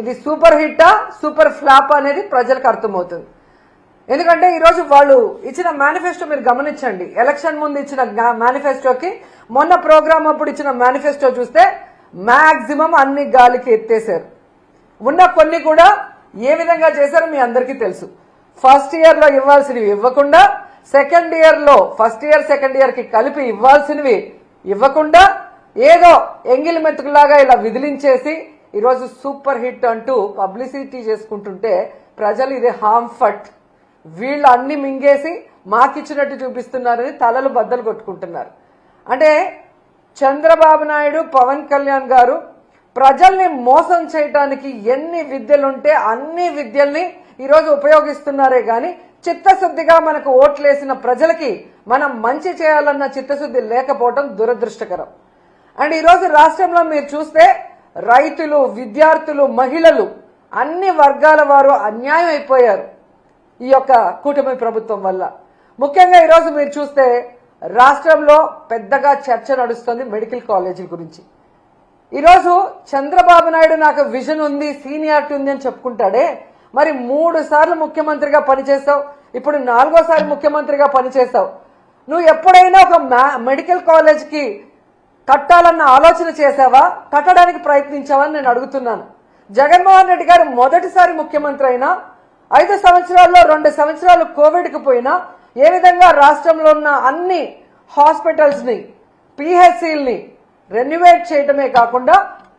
ఇది super హిట్టా super flop అనేది ప్రజలకు అర్థమవుతుంది. ఎందుకంటే ఈరోజు వాళ్ళు ఇచ్చిన మేనిఫెస్టో మీరు గమనించండి. ఎలక్షన్ ముందు ఇచ్చిన మేనిఫెస్టోకి మొన్న ప్రోగ్రామ్ అప్పుడు ఇచ్చిన మేనిఫెస్టో చూస్తే మ్యాక్సిమం అన్ని గాలికి ఎత్తేసారు ఉన్న కొన్ని కూడా ఏ విధంగా చేశారో మీ అందరికీ తెలుసు. ఫస్ట్ ఇయర్లో ఇవ్వాల్సినవి ఇవ్వకుండా సెకండ్ ఇయర్లో ఫస్ట్ ఇయర్ సెకండ్ ఇయర్కి కలిపి ఇవ్వాల్సినవి ఇవ్వకుండా ఏదో ఎంగిలి మెతుకులాగా ఇలా విదిలించేసి ఈరోజు సూపర్ హిట్ అంటూ పబ్లిసిటీ చేసుకుంటుంటే ప్రజలు ఇది హాంఫట్ వీళ్ళు అన్ని మింగేసి మాకిచ్చినట్టు చూపిస్తున్నారని తలలు బద్దలు కొట్టుకుంటున్నారు. అంటే చంద్రబాబు నాయుడు పవన్ కళ్యాణ్ గారు ప్రజల్ని మోసం చేయడానికి ఎన్ని విద్యలుంటే అన్ని విద్యల్ని ఈరోజు ఉపయోగిస్తున్నారే కానీ చిత్తశుద్ధిగా మనకు ఓట్లేసిన ప్రజలకి మనం మంచి చేయాలన్న చిత్తశుద్ధి లేకపోవడం దురదృష్టకరం. అండ్ ఈరోజు రాష్ట్రంలో మీరు చూస్తే రైతులు విద్యార్థులు మహిళలు అన్ని వర్గాల వారు అన్యాయం అయిపోయారు ఈ యొక్క కూటమి ప్రభుత్వం వల్ల. ముఖ్యంగా ఈరోజు మీరు చూస్తే రాష్ట్రంలో పెద్దగా చర్చ నడుస్తుంది మెడికల్ కాలేజీల గురించి. ఈరోజు చంద్రబాబు నాయుడు నాకు విజన్ ఉంది సీనియారిటీ ఉంది అని చెప్పుకుంటాడే. మరి మూడు సార్లు ముఖ్యమంత్రిగా పనిచేస్తావు ఇప్పుడు నాలుగోసారి ముఖ్యమంత్రిగా పనిచేస్తావు నువ్వు ఎప్పుడైనా ఒక మెడికల్ కాలేజ్కి కట్టాలన్న ఆలోచన చేశావా? కట్టడానికి ప్రయత్నించావా నేను అడుగుతున్నాను. జగన్మోహన్ రెడ్డి గారు మొదటిసారి ముఖ్యమంత్రి అయినా ఐదు సంవత్సరాల్లో రెండు సంవత్సరాలు కోవిడ్కి పోయినా ఏ విధంగా రాష్ట్రంలో ఉన్న అన్ని హాస్పిటల్స్ని పిహెచ్సిల్ని రెన్యువేట్ చేయడమే కాకుండా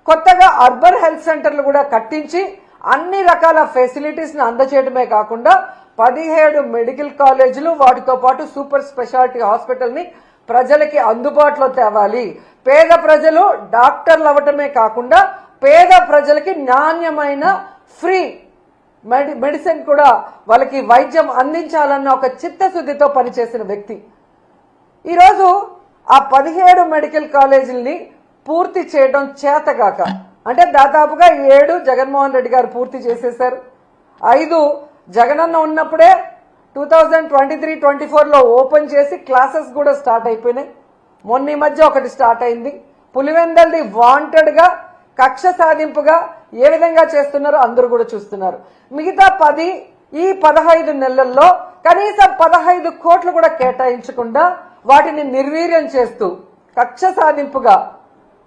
కొత్తగా అర్బన్ హెల్త్ సెంటర్లు కూడా కట్టించి అన్ని రకాల ఫెసిలిటీస్ని అందచేయడమే కాకుండా పదిహేడు మెడికల్ కాలేజీలు వాటితో పాటు సూపర్ స్పెషాలిటీ హాస్పిటల్ని ప్రజలకి అందుబాటులో తేవాలి. పేద ప్రజలు డాక్టర్లు అవ్వటమే కాకుండా పేద ప్రజలకి నాణ్యమైన ఫ్రీ మెడి మెడిసిన్ కూడా వాళ్ళకి వైద్యం అందించాలన్న ఒక చిత్తశుద్ధితో పనిచేసిన వ్యక్తి. ఈరోజు ఆ పదిహేడు మెడికల్ కాలేజీల్ని పూర్తి చేయడం చేతగాక అంటే దాదాపుగా ఏడు జగన్మోహన్ రెడ్డి గారు పూర్తి చేసేశారు. ఐదు జగనన్న ఉన్నప్పుడే two thousand twenty three twenty ఫోర్లో ఓపెన్ చేసి క్లాసెస్ కూడా స్టార్ట్ అయిపోయినాయి. మొన్న ఈ మధ్య ఒకటి స్టార్ట్ అయింది. పులివెందల్ది వాంటెడ్గా కక్ష సాధింపుగా ఏ విధంగా చేస్తున్నారో అందరూ కూడా చూస్తున్నారు. మిగతా పది ఈ పదహైదు నెలల్లో కనీసం పదహైదు కోట్లు కూడా కేటాయించకుండా వాటిని నిర్వీర్యం చేస్తూ కక్ష సాధింపుగా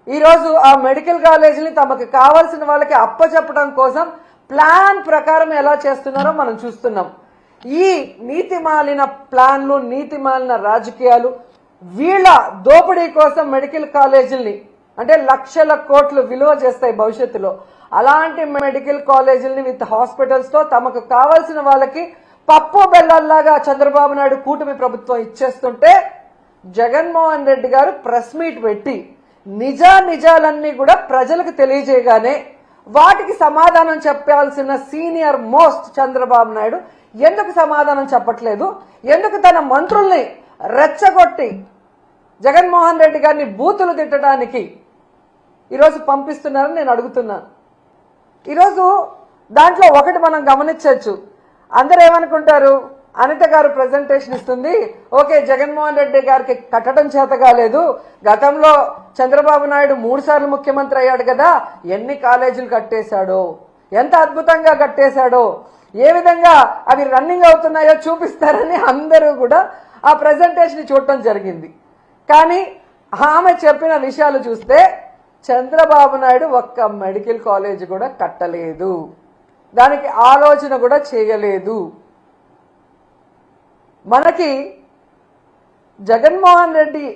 ఈరోజు ఆ మెడికల్ కాలేజీని తమకు కావాల్సిన వాళ్ళకి అప్పచెప్పడం కోసం ప్లాన్ ప్రకారం ఎలా చేస్తున్నారో మనం చూస్తున్నాం. ఈ నీతిమాలిన ప్లాన్లు నీతిమాలిన రాజకీయాలు వీళ్ళ దోపిడీ కోసం మెడికల్ కాలేజీల్ని అంటే లక్షల కోట్లు విలువ చేస్తాయి భవిష్యత్తులో. అలాంటి మెడికల్ కాలేజీల్ని విత్ హాస్పిటల్స్తో తమకు కావాల్సిన వాళ్ళకి పప్పు బెల్లల్లాగా చంద్రబాబు నాయుడు కూటమి ప్రభుత్వం ఇచ్చేస్తుంటే జగన్మోహన్ రెడ్డి గారు ప్రెస్ మీట్ పెట్టి నిజా నిజాలన్నీ కూడా ప్రజలకు తెలియజేయగానే వాటికి సమాధానం చెప్పాల్సిన సీనియర్ మోస్ట్ చంద్రబాబు నాయుడు ఎందుకు సమాధానం చెప్పట్లేదు? ఎందుకు తన మంత్రుల్ని రెచ్చగొట్టి జగన్మోహన్ రెడ్డి గారిని బూతులు తిట్టడానికి ఈరోజు పంపిస్తున్నారని నేను అడుగుతున్నాను. ఈరోజు దాంట్లో ఒకటి మనం గమనించవచ్చు. అందరు ఏమనుకుంటారు? అనిత గారు ప్రజెంటేషన్ ఇస్తుంది. ఓకే జగన్మోహన్ రెడ్డి గారికి కట్టడం చేత కాలేదు. గతంలో చంద్రబాబు నాయుడు మూడుసార్లు ముఖ్యమంత్రి అయ్యాడు కదా ఎన్ని కాలేజీలు కట్టేశాడో ఎంత అద్భుతంగా కట్టేశాడో ఏ విధంగా అవి రన్నింగ్ అవుతున్నాయో చూపిస్తారని అందరూ కూడా ఆ ప్రజెంటేషన్ చూడటం జరిగింది. కానీ ఆమె చెప్పిన విషయాలు చూస్తే చంద్రబాబు నాయుడు ఒక్క మెడికల్ కాలేజ్ కూడా కట్టలేదు. దానికి ఆలోచన కూడా చేయలేదు. మనకి జగన్మోహన్ రెడ్డి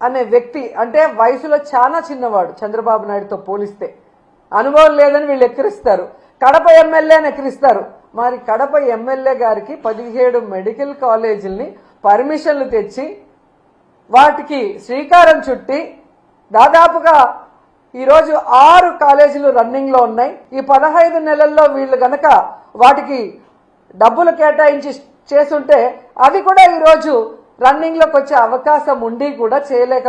అనే వ్యక్తి అంటే వయసులో చాలా చిన్నవాడు చంద్రబాబు నాయుడుతో పోలిస్తే. అనుభవం లేదని వీళ్ళు ఎక్కిరిస్తారు. కడప ఎమ్మెల్యేని ఎక్కిరిస్తారు. మరి కడప ఎమ్మెల్యే గారికి పదిహేడు మెడికల్ కాలేజీల్ని పర్మిషన్లు తెచ్చి వాటికి శ్రీకారం చుట్టి దాదాపుగా ఈరోజు ఆరు కాలేజీలు రన్నింగ్లో ఉన్నాయి. ఈ పదహైదు నెలల్లో వీళ్ళు గనక వాటికి డబ్బులు కేటాయించి చేస్తుంటే అవి కూడా ఈరోజు రన్నింగ్లోకి వచ్చే అవకాశం ఉండి కూడా చేయలేక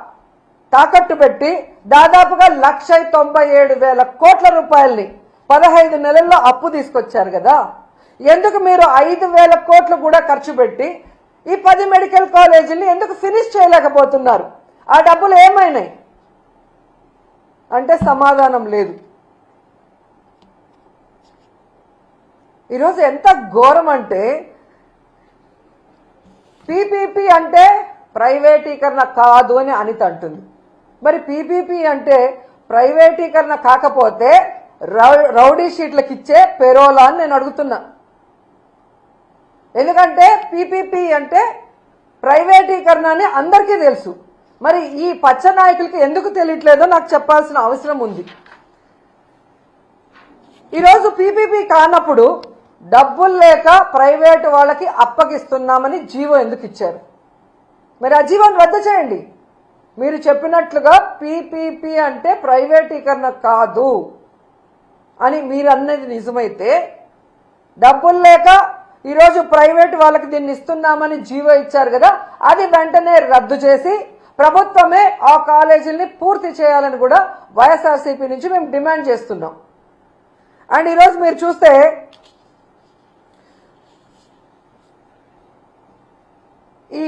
తాకట్టు పెట్టి దాదాపుగా లక్ష తొంభై ఏడు వేల కోట్ల రూపాయల్ని పదహైదు నెలల్లో అప్పు తీసుకొచ్చారు కదా. ఎందుకు మీరు ఐదు వేల కోట్లు కూడా ఖర్చు పెట్టి ఈ పది మెడికల్ కాలేజీని ఎందుకు ఫినిష్ చేయలేకపోతున్నారు? ఆ డబ్బులు ఏమైనాయి? అంటే సమాధానం లేదు. ఈరోజు ఎంత ఘోరం అంటే పీపీపీ అంటే ప్రైవేటీకరణ కాదు అని అనిత అంటుంది. మరి పీపీపీ అంటే ప్రైవేటీకరణ కాకపోతే రౌ- రౌడీ షీట్లకు ఇచ్చే పెరోలా అని నేను అడుగుతున్నా. ఎందుకంటే పీపీపీ అంటే ప్రైవేటీకరణ అని అందరికీ తెలుసు. మరి ఈ పచ్చ నాయకులకి ఎందుకు తెలియట్లేదో నాకు చెప్పాల్సిన అవసరం ఉంది. ఈరోజు పీపీపీ కానప్పుడు డబ్బులు లేక ప్రైవేటు వాళ్ళకి అప్పగిస్తున్నామని జీవో ఎందుకు ఇచ్చారు? మరి ఆ జీవోని రద్దు చేయండి. మీరు చెప్పినట్లుగా పీపీపీ అంటే ప్రైవేటీకరణ కాదు అని మీరు అన్నది నిజమైతే డబ్బులు లేక ఈరోజు ప్రైవేట్ వాళ్ళకి దీన్ని ఇస్తున్నామని జీవో ఇచ్చారు కదా అది వెంటనే రద్దు చేసి ప్రభుత్వమే ఆ కాలేజీల్ని పూర్తి చేయాలని కూడా వైఎస్ఆర్సీపీ నుంచి మేము డిమాండ్ చేస్తున్నాం. అండ్ ఈరోజు మీరు చూస్తే ఈ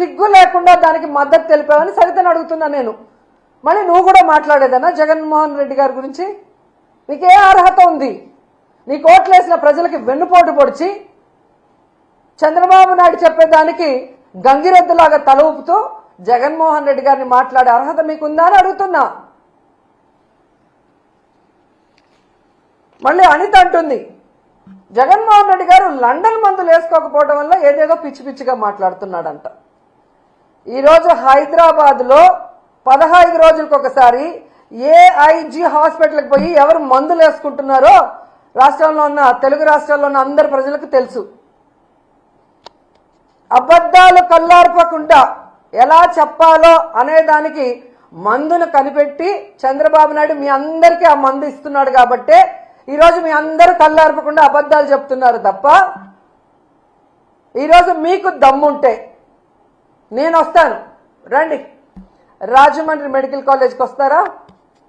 సిగ్గు లేకుండా దానికి మద్దతు తెలిపావని సరితను అడుగుతున్నా నేను. మళ్ళీ నువ్వు కూడా మాట్లాడేదన్నా జగన్మోహన్ రెడ్డి గారి గురించి? నీకే అర్హత ఉంది? నీ కోట్లేసిన ప్రజలకి వెన్నుపోటు పొడిచి చంద్రబాబు నాయుడు చెప్పేదానికి గంగిరెద్దులాగా తల ఊపుతూ జగన్మోహన్ రెడ్డి గారిని మాట్లాడే అర్హత మీకుందా అని అడుగుతున్నా. మళ్ళీ అనిత అంటుంది జగన్మోహన్ రెడ్డి గారు లండన్ మందులు వేసుకోకపోవడం వల్ల ఏదేదో పిచ్చి పిచ్చిగా మాట్లాడుతున్నాడంట. ఈరోజు హైదరాబాద్లో పదహైదు రోజులకు ఒకసారి ఏఐజీ హాస్పిటల్కి పోయి ఎవరు మందులు వేసుకుంటున్నారో రాష్ట్రంలో ఉన్న తెలుగు రాష్ట్రాల్లో ఉన్న అందరి ప్రజలకు తెలుసు. అబద్ధాలు కల్లార్పకుండా ఎలా చెప్పాలో అనేదానికి మందును కనిపెట్టి చంద్రబాబు నాయుడు మీ అందరికీ ఆ మందు ఇస్తున్నాడు కాబట్టే ఈరోజు మీ అందరూ కల్లార్పకుండా అబద్ధాలు చెప్తున్నారు తప్ప ఈరోజు మీకు దమ్ముంటే నేను వస్తాను రండి. రాజమండ్రి మెడికల్ కాలేజ్కి వస్తారా?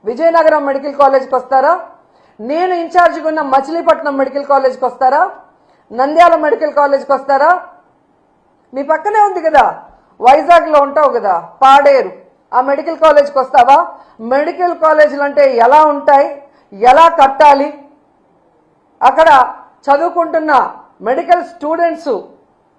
విజయనగరం మెడికల్ కాలేజ్కి వస్తారా? నేను ఇన్ఛార్జిగా ఉన్న మచిలీపట్నం మెడికల్ కాలేజ్కి వస్తారా? నంద్యాల మెడికల్ కాలేజ్కి వస్తారా? మీ పక్కనే ఉంది కదా. వైజాగ్లో ఉంటావు కదా. పాడేరు. ఆ మెడికల్ కాలేజ్కి వస్తావా? మెడికల్ కాలేజీలు అంటే ఎలా ఉంటాయి? ఎలా కట్టాలి? అక్కడ చదువుకుంటున్న మెడికల్ స్టూడెంట్స్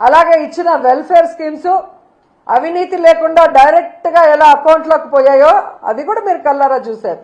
అలాగే ఇచ్చిన వెల్ఫేర్ స్కీమ్స్ అవినీతి లేకుండా డైరెక్ట్గా ఎలా అకౌంట్లోకి పోయాయో అది కూడా మీరు కల్లారా చూశారు.